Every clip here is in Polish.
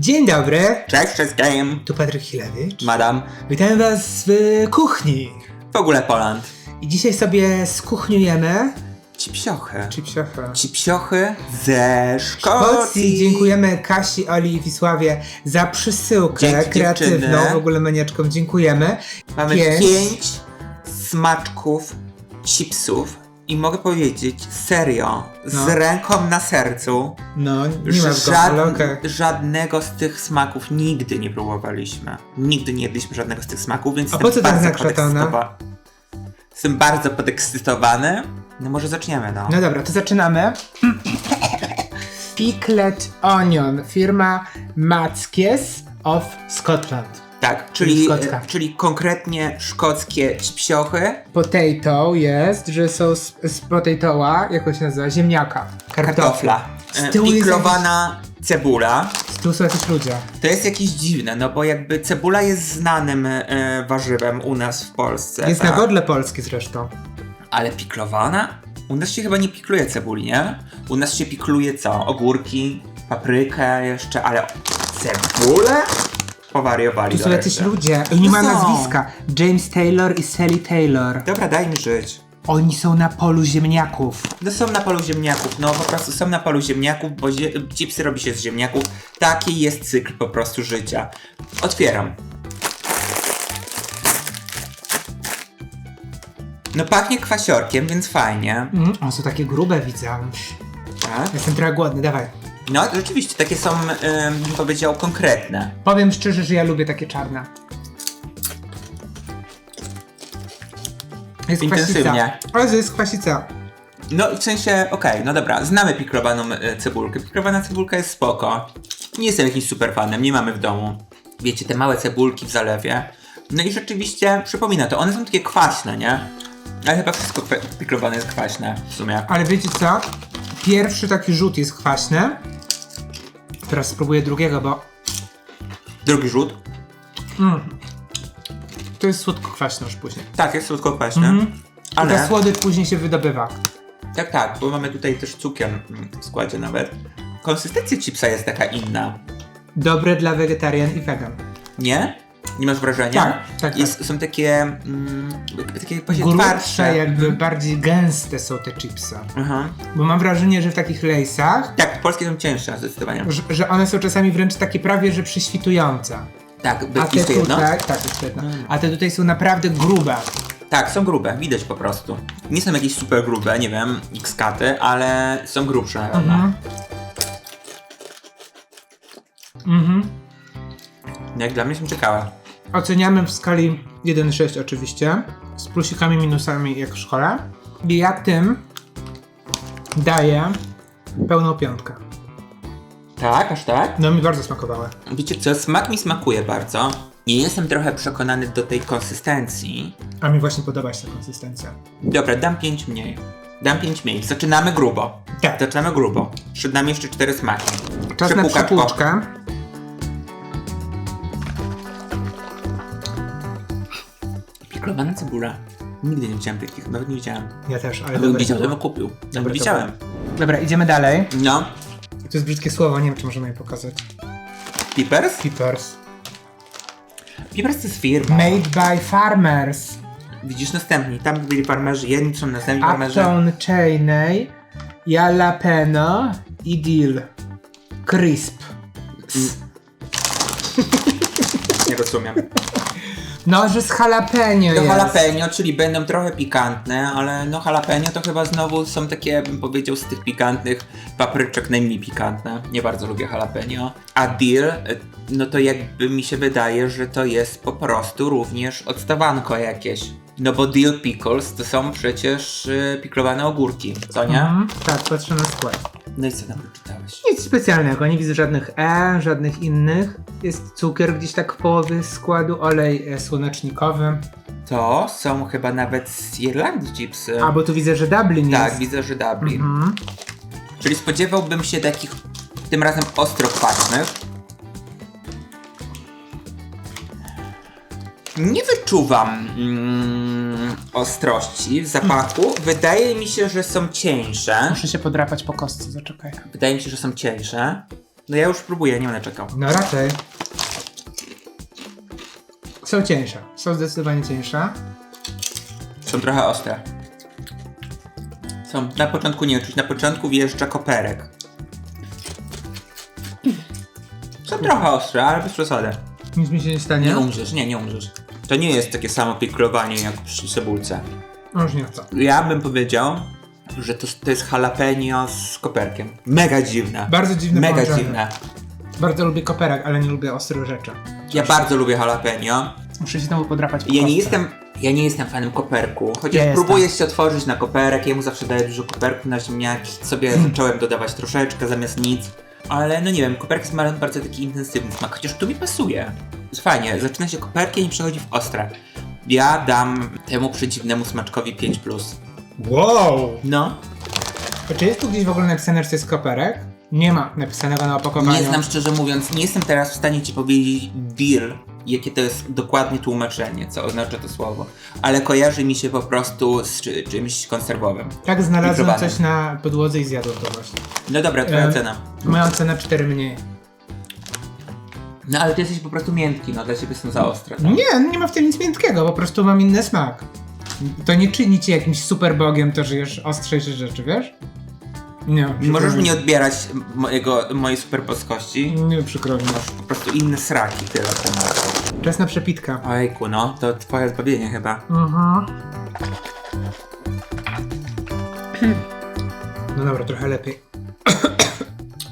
Dzień dobry, Cześć wszystkim! tu Patryk Chilewicz. Madam, Witamy Was w kuchni. w ogóle Poland. I dzisiaj sobie skuchniujemy Cipsiochy. chipsiochy. Cipsiochy ze Szkocji. Szkocji. Dziękujemy Kasi, Oli i Wisławie za przesyłkę Dzięki, kreatywną, dziewczyny. w ogóle maniaczkom dziękujemy. Mamy Pięć. pięć. smaczków chipsów i mogę powiedzieć serio, z No. ręką na sercu, No, nie ma okej. żadnego z tych smaków nigdy nie próbowaliśmy. Nigdy nie jedliśmy żadnego z tych smaków, więc A po co tak podekscytowa- Jestem bardzo podekscytowany. No może zaczniemy, no. No dobra, to zaczynamy. Pickled Onion, firma Mackes of Scotland. Tak, czyli, Szkocka. e, czyli konkretnie szkockie cipsiochy, Potato jest, że są z, z potatoa, jak się nazywa, ziemniaka. kartofla, Z e, tyłu jest piklowana cebula. Tu są jakieś ludzie. To jest jakieś dziwne, no bo jakby cebula jest znanym e, warzywem u nas w Polsce. Jest na tak? godle polskie zresztą. Ale piklowana? U nas się chyba nie pikluje cebuli, nie? U nas się pikluje co? Ogórki, paprykę jeszcze, ale cebulę? Powariowali Tu są jacyś ludzie. I nie ma są. nazwiska. James Taylor i Sally Taylor. Dobra, daj mi żyć. Oni są na polu ziemniaków. No są na polu ziemniaków, no po prostu są na polu ziemniaków, bo zie chipsy robi się z ziemniaków. Taki jest cykl po prostu życia. Otwieram. No pachnie kwasiorkiem, więc fajnie. Mm, one są takie grube, widzę. Tak? Jestem trochę głodny, dawaj. No rzeczywiście, takie są, ym, bym powiedział, konkretne. Powiem szczerze, że ja lubię takie czarne. Jest Intensywnie. kwasica. Ale to jest kwasica. No w sensie, okej, no dobra, znamy piklowaną e, cebulkę. Piklowana cebulka jest spoko. Nie jestem jakimś super fanem, nie mamy w domu. Wiecie, te małe cebulki w zalewie. No i rzeczywiście przypomina to, one są takie kwaśne, nie? Ale chyba wszystko kwe- piklowane jest kwaśne w sumie. Ale wiecie co? Pierwszy taki rzut jest kwaśny. Teraz spróbuję drugiego, bo Drugi rzut. to jest słodko-kwaśne już później. Tak, jest słodko kwaśne. Mhm. Ta Ale, słodycz później się wydobywa. tak, tak, bo mamy tutaj też cukier mm, w składzie nawet. Konsystencja chipsa jest taka inna. Dobre dla wegetarian i wegan. Nie? Nie masz wrażenia? Tak, tak, Jest, Są takie, mm, takie właśnie Grubsze, twardsze. jakby bardziej gęste są te chipsy. Aha. Bo mam wrażenie, że w takich lejsach, Tak, polskie są cięższe zdecydowanie. że, że one są czasami wręcz takie prawie, że prześwitujące. Tak, by, A te jeszcze jedno? tutaj, tak, jeszcze jedno. A te tutaj są naprawdę grube. Tak, są grube, widać po prostu. Nie są jakieś super grube, nie wiem, x-katy, ale są grubsze. Mhm. Mhm. Jak dla mnie są ciekawe. Oceniamy w skali 1-6 oczywiście, z plusikami, minusami jak w szkole. I ja tym daję pełną piątkę. Tak, aż tak? No mi bardzo smakowały. Wiecie co, smak mi smakuje bardzo. Nie jestem trochę przekonany do tej konsystencji. A mi właśnie podoba się ta konsystencja. Dobra, dam 5 mniej. Dam 5 mniej. Zaczynamy grubo. Tak. Zaczynamy grubo. Przed nami jeszcze cztery smaki. Czas na Przepłukaczko. Piklowana cebula. Nigdy nie widziałem takich, nawet nie widziałem. Ja też, ale Gdybym widział, to bym kupił. Ja Dobre to widziałem. Dobra, idziemy dalej. No. To jest brzydkie słowo, nie wiem czy możemy je pokazać. Peepers? Peppers. Peepers to jest firma. Made by farmers. Widzisz następni. Tam byli farmerzy, jedni są następni farmerzy. Upton Cheney, Jalapeno i Dill. Crisp. Nie rozumiem. No, że z jalapeno To jest. jalapeno, czyli będą trochę pikantne, ale no jalapeno to chyba znowu są takie, bym powiedział, z tych pikantnych papryczek najmniej pikantne. Nie bardzo lubię jalapeno. A dill, no to jakby mi się wydaje, że to jest po prostu również odstawanko jakieś. No bo dill pickles to są przecież y, piklowane ogórki, co nie? Mhm, tak, patrzę na skład. No i co tam wyczytałeś? Nic specjalnego, nie widzę żadnych E, żadnych innych. Jest cukier gdzieś tak w połowie składu, olej e, słonecznikowy. To są chyba nawet z Irlandii chipsy. A, bo tu widzę, że Dublin tak, jest. widzę, że Dublin. Mhm. Czyli spodziewałbym się takich tym razem ostro Nie wyczuwam mm, ostrości w zapachu. Wydaje mi się, że są cieńsze. Muszę się podrapać po kostce, zaczekaj. Wydaje mi się, że są cieńsze. No ja już próbuję, nie będę czekał. No raczej. Są cieńsze. Są zdecydowanie cieńsze. Są trochę ostre. Są, na początku nie czuć, na początku wjeżdża koperek. Są trochę ostre, ale bez przesady. Nic mi się nie stanie. Nie umrzesz, nie, nie umrzesz. To nie jest takie samo piklowanie jak przy cebulce. Nie chcę. Ja bym powiedział, że to, to jest jalapeno z koperkiem. Mega dziwne. Bardzo dziwne Mega połączenie. dziwne. Bardzo lubię koperek, ale nie lubię ostrych rzeczy. Ja bardzo lubię jalapeno. Muszę się znowu podrapać po Ja nie kostce. jestem, ja nie jestem fanem koperku, chociaż Ja jestem. próbuję się otworzyć na koperek, ja mu zawsze daję dużo koperku na ziemniaki, sobie Hmm. zacząłem dodawać troszeczkę zamiast nic, ale no nie wiem, koperek ma bardzo taki intensywny smak, chociaż tu mi pasuje. Fajnie, zaczyna się koperkiem i przechodzi w ostre. Ja dam temu przeciwnemu smaczkowi 5+. Plus. Wow! No, A Czy jest tu gdzieś w ogóle napisane, że to jest koperek? Nie ma napisanego na opakowaniu. nie znam szczerze mówiąc, nie jestem teraz w stanie ci powiedzieć deal, jakie to jest dokładnie tłumaczenie, co oznacza to słowo, ale kojarzy mi się po prostu z czy, czymś konserwowym. Tak, znalazłem coś na podłodze i zjadłem to właśnie. No dobra, twoja Em, cena. Moją cenę 4 mniej. No ale ty jesteś po prostu miętki, no dla ciebie są za ostre. Tak? Nie, nie ma w tym nic miętkiego, po prostu mam inny smak. To nie czyni cię jakimś super bogiem to, że jesz ostrzejsze rzeczy, wiesz? Nie, Możesz mi. nie odbierać mojego, mojej super boskości. Nie, przykro mi. Masz po prostu inne sraki, tyle masz. Czas na przepitkę. Ojku, no, to twoje zbawienie chyba. Mhm. No dobra, trochę lepiej.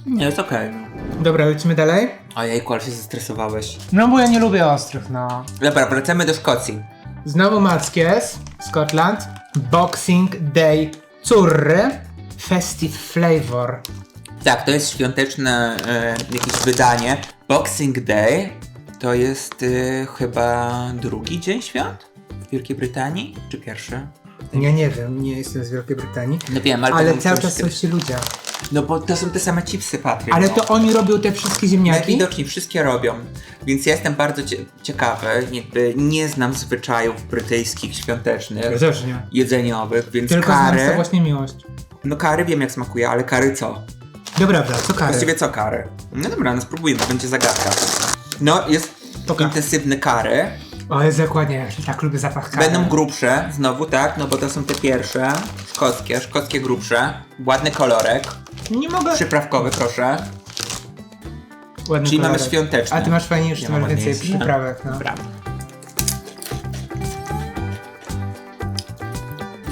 Nie, jest okej. no. Dobra, lecimy dalej. Ojejku, ale się zestresowałeś. No bo ja nie lubię ostrych, no. Dobra, wracamy do Szkocji. Znowu Mackies, Scotland. Boxing Day Curry. Festive Flavor. Tak, to jest świąteczne e, jakieś wydanie. Boxing Day to jest e, chyba drugi dzień świąt w Wielkiej Brytanii, czy pierwszy? Ja nie wiem, nie jestem z Wielkiej Brytanii. No wiem, ale, Ale cały czas są ci ludzie. No bo to są te same chipsy, Patryk. Ale no. to oni robią te wszystkie ziemniaki? Najwidoczniej wszystkie robią, więc ja jestem bardzo cie- ciekawy, jakby nie znam zwyczajów brytyjskich świątecznych, Ja też nie. jedzeniowych, więc Tylko znam kary, to właśnie miłość. no kary wiem jak smakuje, ale kary co? Dobra, dobra, co kary? Właściwie co kary? No dobra, no spróbujmy, będzie zagadka. No, jest Poka. intensywny kary, O Jezu, jak ładnie, tak lubię zapach kary. będą grubsze, znowu tak, no bo to są te pierwsze, szkockie, szkockie grubsze, ładny kolorek, Nie mogę. przyprawkowy proszę, Ładny czyli mamy kolorek. A ty masz fajniejszy, Ja ty mam masz więcej ładniejszy. przyprawek, no. Dobra.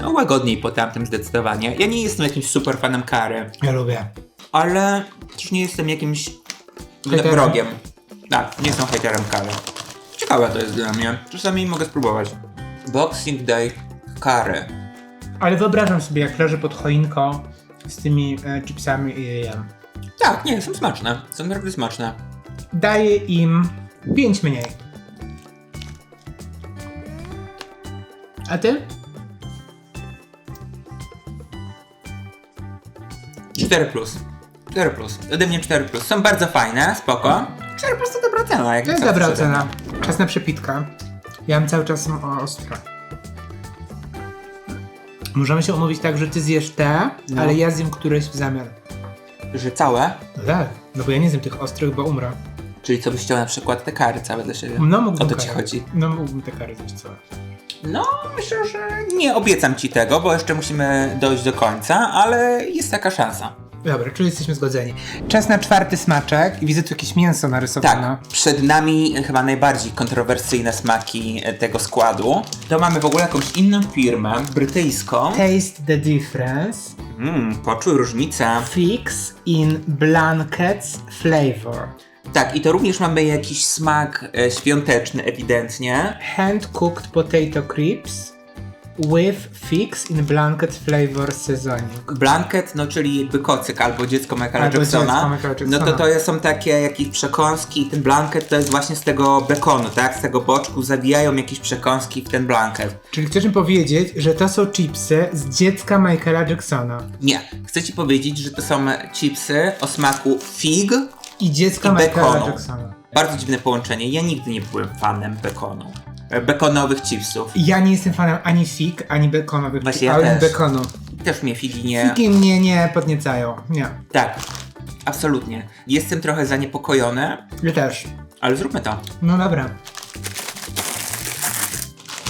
No łagodniej po tamtym zdecydowanie. Ja nie jestem jakimś super fanem kary, Ja lubię. ale też nie jestem jakimś Hejterem? wrogiem. Tak, nie jestem hejterem kary. Ciekawe to jest dla mnie. Czasami mogę spróbować. Boxing Day kary. Ale wyobrażam sobie, jak leżę pod choinką z tymi e, chipsami i je jem. Tak, nie, są smaczne. Są naprawdę smaczne. Daję im 5 mniej. A ty? 4 plus. 4 plus. Ode mnie 4 plus. Są bardzo fajne, spoko. 4 plus to dobra cena. Jak To jest tak dobra szczerze. Czas na przepitkę. Ja mam cały czas ostre. Możemy się umówić tak, że ty zjesz te, No. ale ja zjem któreś w zamian. Że całe? No tak, no bo ja nie zjem tych ostrych, bo umrę. Czyli co byś chciał na przykład te kary całe dla siebie? No mógłbym O to ci karę. chodzi. No mógłbym te kary zjeść całe. No, myślę, że nie obiecam ci tego, bo jeszcze musimy dojść do końca, ale jest taka szansa. Dobra, czyli jesteśmy zgodzeni. Czas na czwarty smaczek i widzę tu jakieś mięso narysowane. Tak, przed nami chyba najbardziej kontrowersyjne smaki tego składu. To mamy w ogóle jakąś inną firmę, brytyjską. Taste the difference. Mmm, poczuj różnicę. Fix in blankets flavor. Tak, i to również mamy jakiś smak e, świąteczny ewidentnie. Hand cooked potato crisps with fix in blanket flavor seasoning. Blanket, no czyli jakby kocyk albo dziecko Michaela Albo dziecko Jacksona. Michaela No to to są takie jakieś przekąski i ten blanket to jest właśnie z tego bekonu, tak? Z tego boczku zawijają jakieś przekąski w ten blanket. Czyli chcesz mi powiedzieć, że to są chipsy z dziecka Michaela Jacksona Nie, chcę ci powiedzieć, że to są chipsy o smaku fig. i dziecka I Michaela bekonu. Jacksona. Bardzo dziwne połączenie. Ja nigdy nie byłem fanem bekonu. E, Bekonowych chipsów. Ja nie jestem fanem ani fig, ani bekonowych Właśnie ja ale też. bekonu. Też mnie figi nie... Figi mnie nie podniecają. Nie. Tak. Absolutnie. Jestem trochę zaniepokojony, Ja też. ale zróbmy to. No dobra.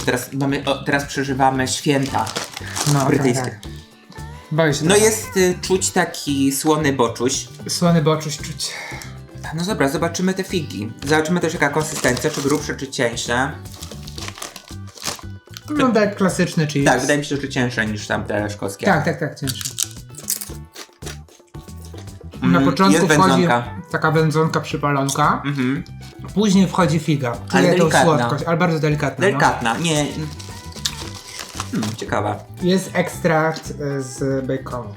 Teraz, mamy, o, teraz przeżywamy święta No, brytyjskie. tak, tak. Boję się No trochę. jest y, czuć taki słony boczuś. Słony boczuś czuć. No dobra, zobaczymy te figi. Zobaczymy też jaka konsystencja, czy grubsze, czy cieńsze. Wygląda jak klasyczny chips. Tak, wydaje mi się, że cięższe niż tamte szkockie. Tak, tak, tak, cięższy. Mm, Na początku jest wchodzi wędzonka. taka wędzonka przypalonka, Mhm. później wchodzi figa. Czuje tą delikatna. słodkość, ale bardzo delikatna. Delikatna, nie... Hmm, ciekawa. No. Jest ekstrakt y, z baconu.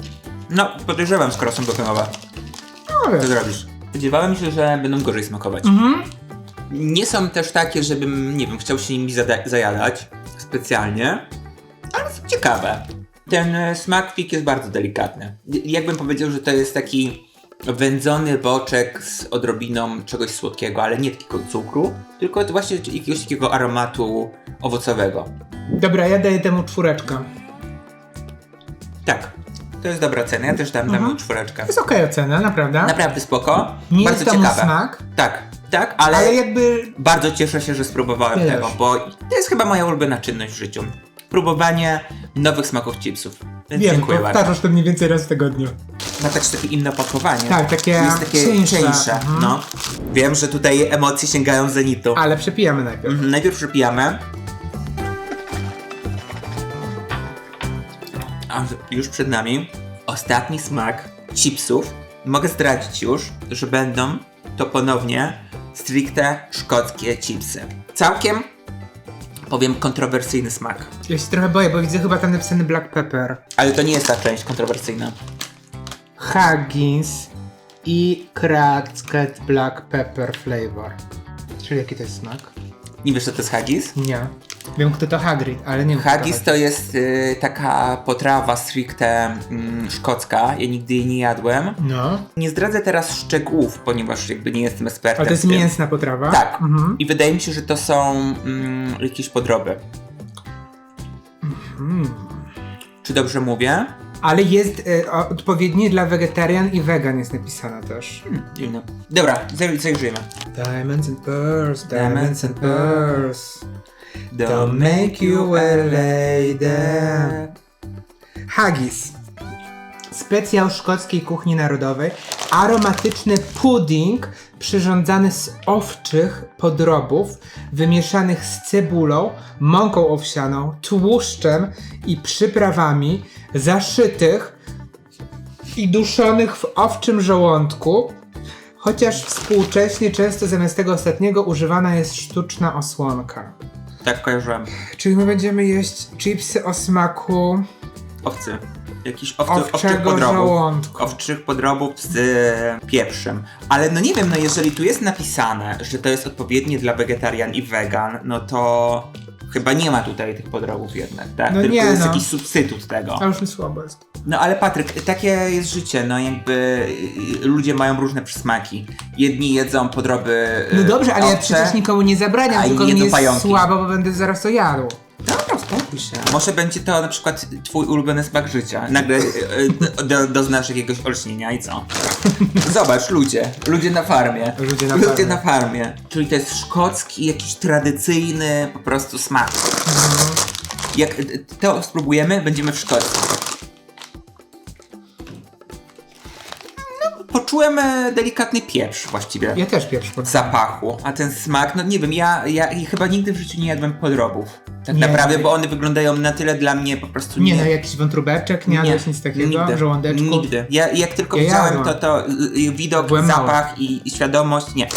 No, podejrzewam, skoro są betonowe. No Co wiesz. zrobisz? Spodziewałem się, że będą gorzej smakować. Mhm. Nie są też takie, żebym, nie wiem, chciał się nimi zada- zajadać specjalnie, ale są ciekawe. Ten e, smak fig jest bardzo delikatny. Jakbym powiedział, że to jest taki wędzony boczek z odrobiną czegoś słodkiego, ale nie takiego cukru, tylko właśnie jakiegoś takiego aromatu owocowego. Dobra, ja daję temu czwóreczkę. Tak, to jest dobra cena. Ja też dam, dam Mhm. czwóreczkę. Jest okej ocena, naprawdę. Naprawdę spoko. Nie bardzo jest to mój ciekawe. smak, Tak, tak, ale, ale jakby bardzo cieszę się, że spróbowałem Ja tego, bo to jest chyba moja ulubiona czynność w życiu. Próbowanie nowych smaków chipsów. Więc wiem, dziękuję bardzo. powtarzasz to mniej więcej raz w tygodniu. Ma też takie inne opakowanie. Tak, takie Jest takie cieńsze. cieńsze. Mhm. No. Wiem, że tutaj emocje sięgają zenitu. Ale przepijamy najpierw. Mhm, najpierw przypijamy. A już przed nami ostatni smak chipsów. Mogę zdradzić już, że będą to ponownie stricte szkockie chipsy. Całkiem, powiem, kontrowersyjny smak. Ja się trochę boję, bo widzę chyba tam napisany black pepper. Ale to nie jest ta część kontrowersyjna. Huggins i Cracked Black Pepper Flavor. Czyli jaki to jest smak? Nie wiesz, co to jest haggis? Nie. Wiem, kto to Hagrid, ale nie wiem. Haggis to jest y, taka potrawa stricte mm, szkocka. Ja nigdy jej nie jadłem. No. Nie zdradzę teraz szczegółów, ponieważ jakby nie jestem ekspertem. Ale to jest w tym. mięsna potrawa? Tak. Mhm. I wydaje mi się, że to są mm, jakieś podroby. Mm. Czy dobrze mówię? Ale jest o- odpowiednie dla wegetarian i wegan jest napisane też. Hmm, dziwne. Dobra, zaj- zajrzyjmy. Diamonds and pearls, Diamonds and pearls. Don't make you a lady. Haggis. Specjał szkockiej kuchni narodowej. Aromatyczny pudding przyrządzany z owczych podrobów wymieszanych z cebulą, mąką owsianą, tłuszczem i przyprawami zaszytych i duszonych w owczym żołądku, chociaż współcześnie często zamiast tego ostatniego używana jest sztuczna osłonka. Tak kojarzyłem. Czyli my będziemy jeść chipsy o smaku Owcy. Jakiś owcy, owczych owczego podrobów. żołądku. Owczych podrobów z e, pieprzem. Ale no nie wiem, no jeżeli tu jest napisane, że to jest odpowiednie dla wegetarian i wegan, no to chyba nie ma tutaj tych podrobów jednak, tak? No Tylko nie, jest no. jakiś substytut tego. A już mi słabo jest. No ale Patryk, takie jest życie, no jakby y, ludzie mają różne przysmaki. Jedni jedzą podroby y, No dobrze, ale ja przecież nikomu nie zabraniam, a tylko mi jedzą jest pająki. słabo, bo będę zaraz to jadł. Uspokój Może będzie to na przykład twój ulubiony smak życia. Nagle y, y, do, doznasz jakiegoś olśnienia i co? Zobacz, ludzie. Ludzie na farmie. Ludzie na ludzie farmie. na farmie. Czyli to jest szkocki, jakiś tradycyjny po prostu smak. Jak y, to spróbujemy, będziemy w Szkocji. Poczułem e, delikatny pieprz właściwie Ja też w pod... zapachu, a ten smak, no nie wiem, ja, ja chyba nigdy w życiu nie jadłem podrobów. Tak Nie. naprawdę, bo one wyglądają na tyle dla mnie po prostu Nie no, jakiś wątróbeczek, nie jadłeś nic takiego, nigdy, żołądeczku. Nigdy. Ja, jak tylko Ja widziałem jadłem. to, to y, y, widok, Byłem zapach i, i świadomość, nie.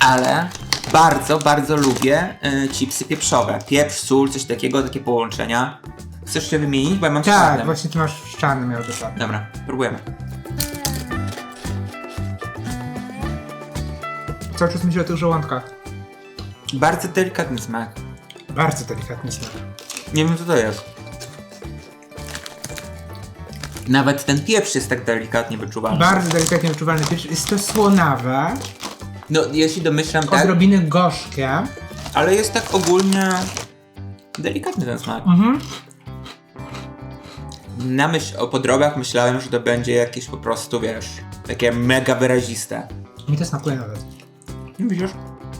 Ale bardzo, bardzo lubię y, chipsy pieprzowe. Pieprz, sól, coś takiego, takie połączenia. Chcesz się wymienić? Bo ja mam Tak, czarne. właśnie ty masz szczany miał do tak. Dobra, próbujemy. Cały czas myślę o tych żołądkach. Bardzo delikatny smak. Bardzo delikatny smak. Nie wiem co to jest. Nawet ten pieprz jest tak delikatnie wyczuwalny. Bardzo delikatnie wyczuwalny pieprz. Jest to słonawe, no, ja się domyślam tak, odrobiny gorzkie. ale jest tak ogólnie delikatny ten smak. Mhm. Na myśl o podrobach myślałem, że to będzie jakieś po prostu, wiesz, takie mega wyraziste. Mi to smakuje nawet. No Widzisz?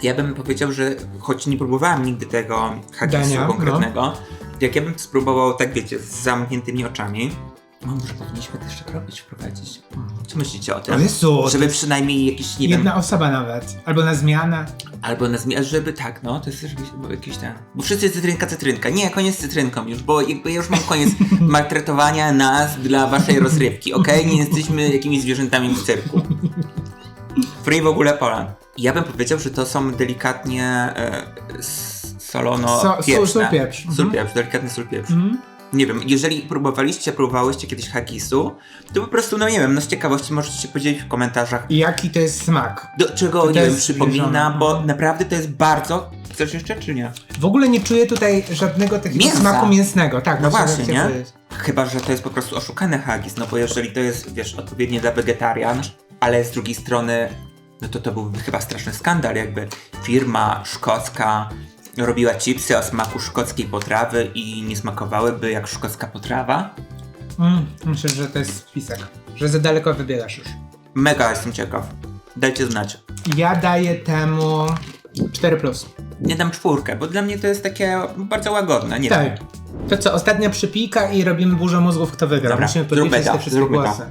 Ja bym powiedział, że choć nie próbowałem nigdy tego hagisu Dania, no. konkretnego, jak ja bym to spróbował, tak wiecie, z zamkniętymi oczami, no może powinniśmy też tak robić, wprowadzić. Co myślicie o tym? O Jezu, Żeby przynajmniej jakiś, nie wiem, Jedna osoba nawet. Albo na zmianę. albo na zmianę, żeby tak, no, to jest jakiś, bo jakiś ten, bo wszyscy cytrynka, cytrynka, nie, koniec z cytrynką już, bo jakby ja już mam koniec maltretowania nas dla waszej rozrywki, okej? Nie jesteśmy jakimiś zwierzętami w cyrku. Free w ogóle Poland. Ja bym powiedział, że to są delikatnie e, s- solono So- sól- sól, pieprz. Sól Mhm. pieprz, delikatny sól pieprz. Mhm. Nie wiem, jeżeli próbowaliście, próbowałyście kiedyś hagisu, to po prostu, no nie wiem, no z ciekawości możecie się podzielić w komentarzach, I jaki to jest smak? do czego, To nie wiem, przypomina, zbliżone. bo naprawdę to jest bardzo... Chcesz jeszcze, czy nie? W ogóle nie czuję tutaj żadnego takiego Mięsa. smaku mięsnego. Tak, No właśnie, nie? powiedzieć. Chyba, że to jest po prostu oszukany hagis, no bo jeżeli to jest, wiesz, odpowiednie dla wegetarian, ale z drugiej strony, no to to byłby chyba straszny skandal, jakby firma szkocka robiła chipsy o smaku szkockiej potrawy i nie smakowałyby jak szkocka potrawa. Mm, myślę, że to jest spisek. Że za daleko wybierasz już. Mega jestem ciekaw. Dajcie znać. Ja daję temu 4 plus. Nie dam czwórkę, bo dla mnie to jest takie bardzo łagodne, nie Tak. wiem. To co, ostatnia przypijka i robimy burzę mózgów, kto wygra. Dobra, Musimy podliczyć te wszystkie głosy.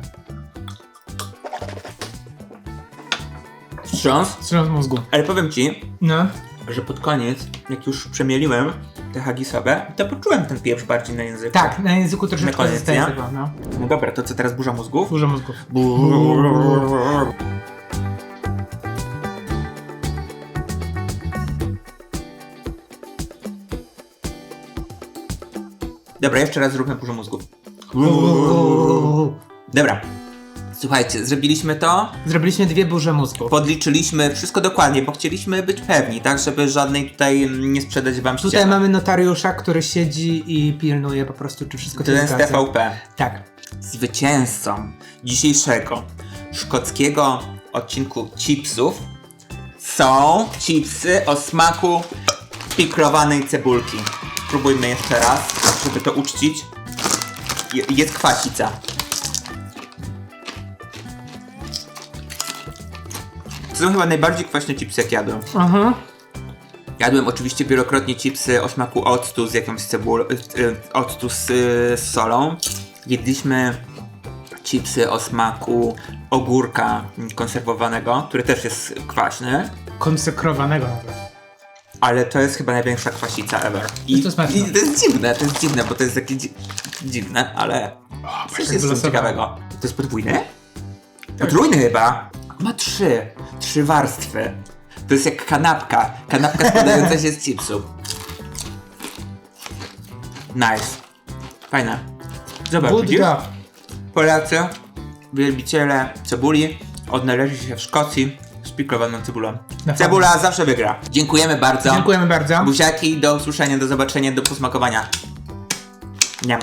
Wstrząs, Wstrząs mózgu. ale powiem ci, No. Że pod koniec, jak już przemieliłem te hagisowe, to poczułem ten pieprz bardziej na języku. Tak, na języku troszeczkę Na koniec, nie? tego, no. No dobra, to co teraz burza mózgów? Burza mózgów. Dobra, jeszcze raz zróbmy burzę mózgów. Dobra. Słuchajcie, zrobiliśmy to, Zrobiliśmy dwie burze mózgów. podliczyliśmy wszystko dokładnie, bo chcieliśmy być pewni, tak, żeby żadnej tutaj mm, nie sprzedać wam Tutaj ściemy. mamy notariusza, który siedzi i pilnuje po prostu, czy wszystko To się jest zgadza. TVP. Tak. Zwycięzcą dzisiejszego szkockiego odcinku chipsów są chipsy o smaku piklowanej cebulki. Spróbujmy jeszcze raz, żeby to uczcić. Je- Jest kwasica. To są chyba najbardziej kwaśne chipsy, jak jadłem. Aha. Jadłem oczywiście wielokrotnie chipsy o smaku octu z jakąś cebulą, octu z, y, z solą. Jedliśmy chipsy o smaku ogórka konserwowanego, który też jest kwaśny, Konsekrowanego nawet. ale to jest chyba największa kwasica ever. Jest to smaczne. i to jest dziwne, to jest dziwne, bo to jest takie dzi dziwne, ale coś jest ciekawego. To jest podwójny? Potrójny chyba. Ma trzy, trzy warstwy. To jest jak kanapka. Kanapka składająca się z chipsów. Nice. Fajne. Zobacz, Good widzisz? job. Polacy, wielbiciele cebuli, odnaleźli się w Szkocji z piklowaną cebulą. Na Cebula zawsze wygra. Dziękujemy bardzo. Dziękujemy bardzo. Buziaki, do usłyszenia, do zobaczenia, do posmakowania. Niam.